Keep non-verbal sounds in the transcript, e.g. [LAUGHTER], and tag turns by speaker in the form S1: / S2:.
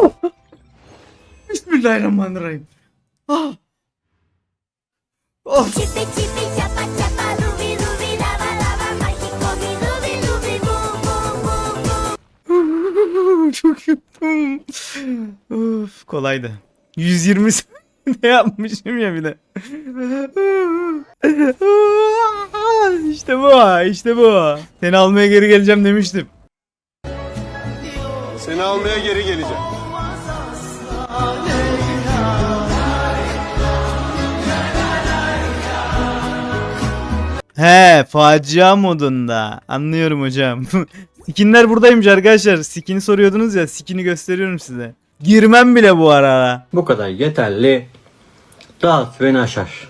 S1: [LAUGHS] Bismillahirrahmanirrahim. Ah. Oh.
S2: Chipi chipi chapa chapa ruby ruby lava lava mágico mi ruby ruby boom boom boom boom [LAUGHS]
S1: Çok yaptım. Of, kolaydı. 120 ne [LAUGHS] yapmışım ya bir de. işte bu, işte bu. Seni almaya geri geleceğim demiştim.
S3: Seni almaya geri geleceğim.
S1: He, facia modunda. Anlıyorum hocam. [LAUGHS] Skinler buradaymış arkadaşlar. Skin'i soruyordunuz ya, skin'i gösteriyorum size. Girmem bile bu arada.
S4: Bu kadar yeterli. Dağıt beni aşar.